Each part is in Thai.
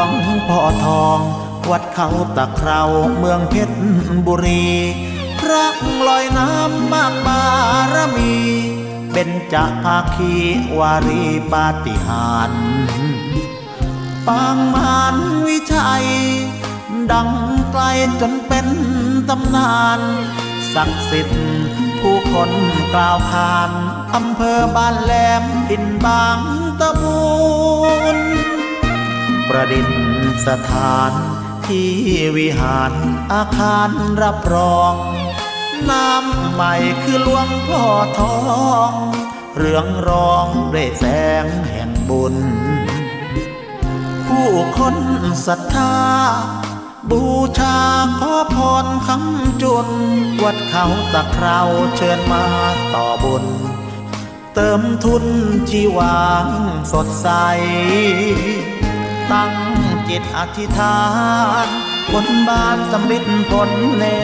วงพ่อทอง วัดเขาตะเคราเมืองเพชรบุรีพระลอยน้ำมากบารมี เป็นจะภาคีวารีปาฏิหารปางมารวิชัย ดังไกลจนเป็นตำนาน ศักดิ์สิทธิ์ผู้คนกล่าวขาน อำเภอบ้านแหลมทินบางตะบูน ประดิษฐสถานที่วิหารอาคารรับรอง น้ำใหม่คือหลวงพ่อทอง เรืองรองด้วยแสงแห่งบุญ ผู้คนศรัทธา บูชาขอพรคำจุน วัดเขาตะเคราเชิญมาต่อบุญ เติมทุนชีวางสดใส ตั้งจิตอธิษฐานบนบานสำริดผลแน่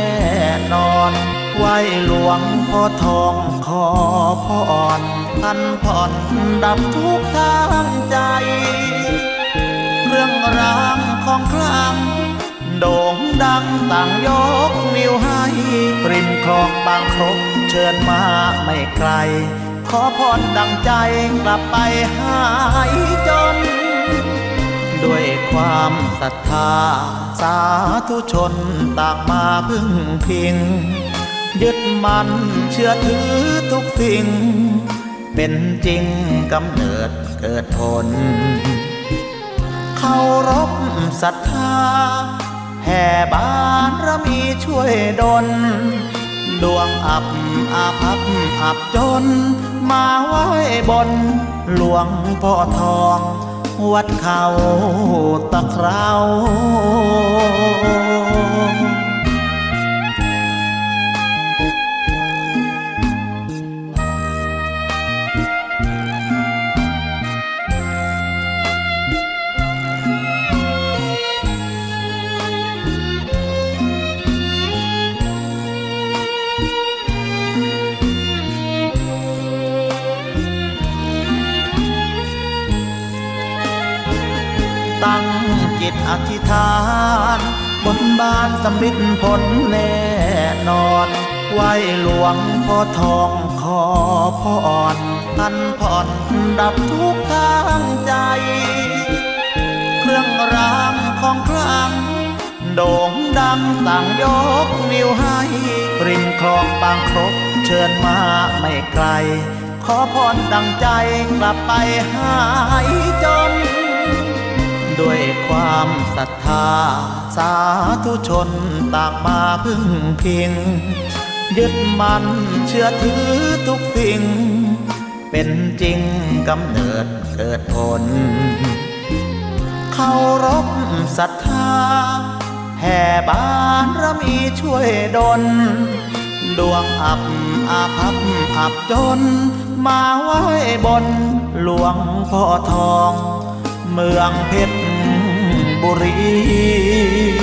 นอนไหวหลวงพ่อทองขอพรท่านผ่อนดับทุกทางใจ เรื่องรางของคลังโด่งดังต่างยกนิ้วให้ริมคลองบางครบเชิญมาไม่ไกล ขอพรดังใจกลับไปหายจน ความศรัทธา สาธุชนต่างมาพึ่งพิง ยึดมันเชื่อถือทุกสิ่ง เป็นจริงกำเนิดเกิดผลเคารพศรัทธา แห่บานรมีช่วยดล ดวงอับอาภัพอับจน มาไว้บน หลวงพ่อทอง วัดเขาตะเครา จิตอธิษฐาน บนบานสำริดผลแน่นอนไหวหลวงพ่อทองขอพรท่านผ่อนดับทุกทางใจ เครื่องรางของคลังโด่งดังต่างยกนิ้วให้ริมคลองบางครบเชิญมาไม่ไกล ขอพรดังใจกลับไปหายจน ความศรัทธา สาธุชนต่างมาพึ่งพิง ยึดมันเชื่อถือทุกสิ่ง เป็นจริงกำเนิดเกิดผลเคารพศรัทธา แห่บานรมีช่วยดลดวงอับอาภัพอับจน มาไว้บนหลวงพ่อทอง เมืองเพชร รี